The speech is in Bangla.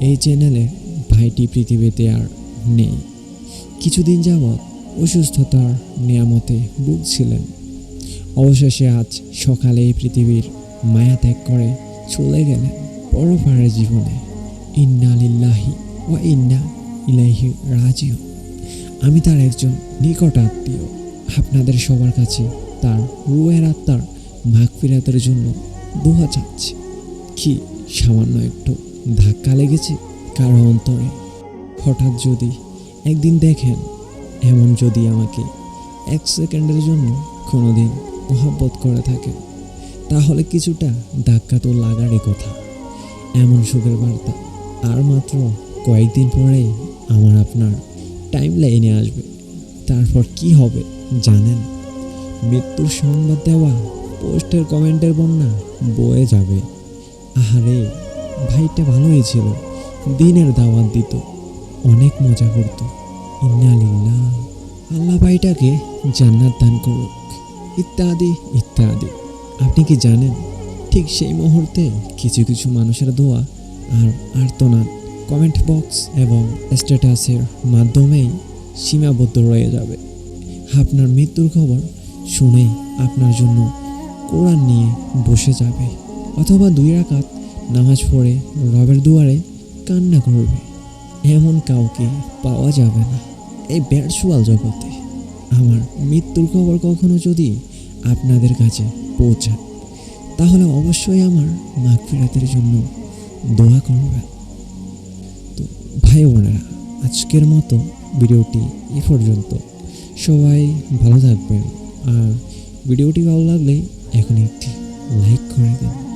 এই চ্যানেলে ভাইটি পৃথিবীতে আর নেই। কিছুদিন যাবৎ অসুস্থতার নিয়ামতে ভুগছিলেন। অবশেষে আজ সকালে এই পৃথিবীর মায়া ত্যাগ করে চলে গেলেন পরপারের জীবনে। ইন্না লিল্লাহি ও ইন্না ইলাহি রাজিও আমি তার একজন নিকট আত্মীয়। আপনাদের সবার কাছে তার রুয়ের আত্মার মাঘ ফিরাতের জন্য দোয়া চাচ্ছি। কি সামান্য একটু ধাক্কা লেগেছে কারও অন্তরে? হঠাৎ যদি একদিন দেখেন, এমন যদি আমাকে এক সেকেন্ডের জন্য কোনোদিন মহাব্বত করে থাকেন, তাহলে কিছুটা ধাক্কা তো লাগারই কথা। এমন সুখের বার্তা আর মাত্র কয়েকদিন পরে আমার আপনার টাইম লাইনে আসবে। তারপর কি হবে জানেন? মৃত্যুর সংবাদ দেওয়া, পোস্টের কমেন্টের বন্যা বয়ে যাবে। আহারে ভাইটা ভালোই ছিল। দিনের দাওয়াত দিত। অনেক মজা করতো। ইন্নালিল্লাহ আল্লাহ ভাইটাকে জান্নাত দান করুক। ইত্যাদি ইত্যাদি। আপনি কি জানেন, ঠিক সেই মুহূর্তে কিছু কিছু মানুষের দোয়া আর আর্তনাদ কমেন্ট বক্স এবং স্ট্যাটাসের মাধ্যমেই সীমাবদ্ধ রয়ে যাবে। আপনার মৃত্যুর খবর শুনেই আপনার জন্য কোরআন নিয়ে বসে যাবে। অথবা দুই রাকাত নামাজ পড়ে, রবের দুয়ারে কান্না করবে। এমন কাউকে পাওয়া যাবে না এই ব্যর্চুয়াল জগতে। আমার মৃত্যুর খবর কখনো যদি আপনাদের কাছে পৌঁছায়, তাহলে অবশ্যই আমার মাঘ ফেরাতের জন্য দোয়া করবেন। তো ভাই বোনেরা, আজকের মতো ভিডিওটি এ পর্যন্ত। সবাই ভালো থাকবেন। আর ভিডিওটি ভালো লাগলে এখন একটি লাইক করে দিন।